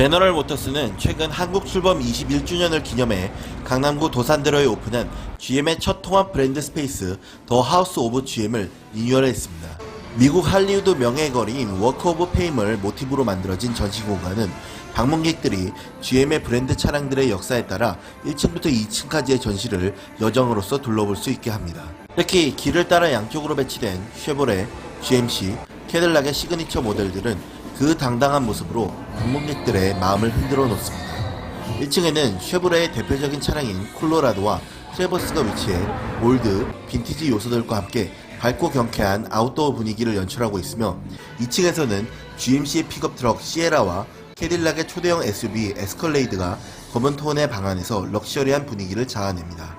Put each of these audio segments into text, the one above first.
제너럴 모터스는 최근 한국 출범 21주년을 기념해 강남구 도산대로에 오픈한 GM의 첫 통합 브랜드 스페이스 더 하우스 오브 GM을 리뉴얼했습니다. 미국 할리우드 명예 거리인 워크 오브 페임을 모티브로 만들어진 전시 공간은 방문객들이 GM의 브랜드 차량들의 역사에 따라 1층부터 2층까지의 전시를 여정으로서 둘러볼 수 있게 합니다. 특히 길을 따라 양쪽으로 배치된 쉐보레, GMC, 캐딜락의 시그니처 모델들은 그 당당한 모습으로 방문객들의 마음을 흔들어 놓습니다. 1층에는 쉐보레의 대표적인 차량인 콜로라도와 트레버스가 위치해 올드, 빈티지 요소들과 함께 밝고 경쾌한 아웃도어 분위기를 연출하고 있으며 2층에서는 GMC의 픽업 트럭 시에라와 캐딜락의 초대형 SUV 에스컬레이드가 검은 톤의 방 안에서 럭셔리한 분위기를 자아냅니다.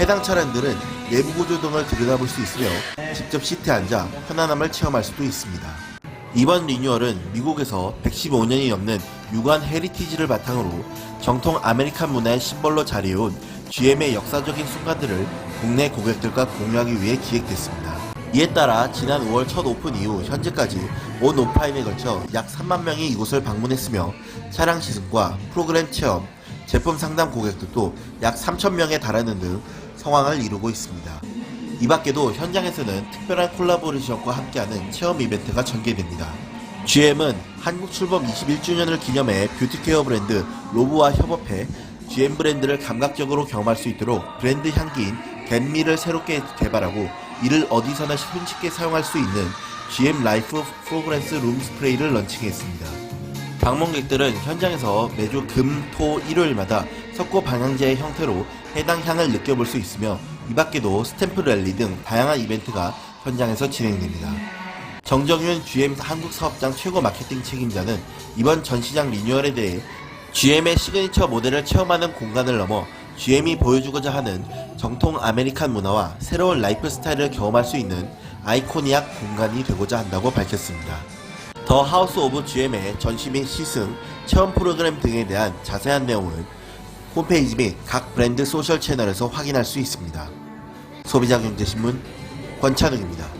해당 차량들은 내부 구조 등을 들여다볼 수 있으며 직접 시트에 앉아 편안함을 체험할 수도 있습니다. 이번 리뉴얼은 미국에서 115년이 넘는 유관 헤리티지를 바탕으로 정통 아메리칸 문화의 심벌로 자리해온 GM의 역사적인 순간들을 국내 고객들과 공유하기 위해 기획됐습니다. 이에 따라 지난 5월 첫 오픈 이후 현재까지 온 오프라인에 걸쳐 약 3만 명이 이곳을 방문했으며 차량 시승과 프로그램 체험, 제품 상담 고객들도 약 3천 명에 달하는 등 성황을 이루고 있습니다. 이 밖에도 현장에서는 특별한 콜라보레이션과 함께하는 체험 이벤트가 전개됩니다. GM은 한국 출범 21주년을 기념해 뷰티케어 브랜드 로브와 협업해 GM 브랜드를 감각적으로 경험할 수 있도록 브랜드 향기인 겟미를 새롭게 개발하고 이를 어디서나 손쉽게 사용할 수 있는 GM 라이프 프로그랜스 룸 스프레이를 런칭했습니다. 방문객들은 현장에서 매주 금, 토, 일요일마다 석고 방향제의 형태로 해당 향을 느껴볼 수 있으며 이 밖에도 스탬프 랠리 등 다양한 이벤트가 현장에서 진행됩니다. 정정윤 GM 한국 사업장 최고 마케팅 책임자는 이번 전시장 리뉴얼에 대해 GM의 시그니처 모델을 체험하는 공간을 넘어 GM이 보여주고자 하는 정통 아메리칸 문화와 새로운 라이프 스타일을 경험할 수 있는 아이코니악 공간이 되고자 한다고 밝혔습니다. 더 하우스 오브 GM의 전시 및 시승, 체험 프로그램 등에 대한 자세한 내용은 홈페이지 및 각 브랜드 소셜 채널에서 확인할 수 있습니다. 소비자경제신문 권찬욱입니다.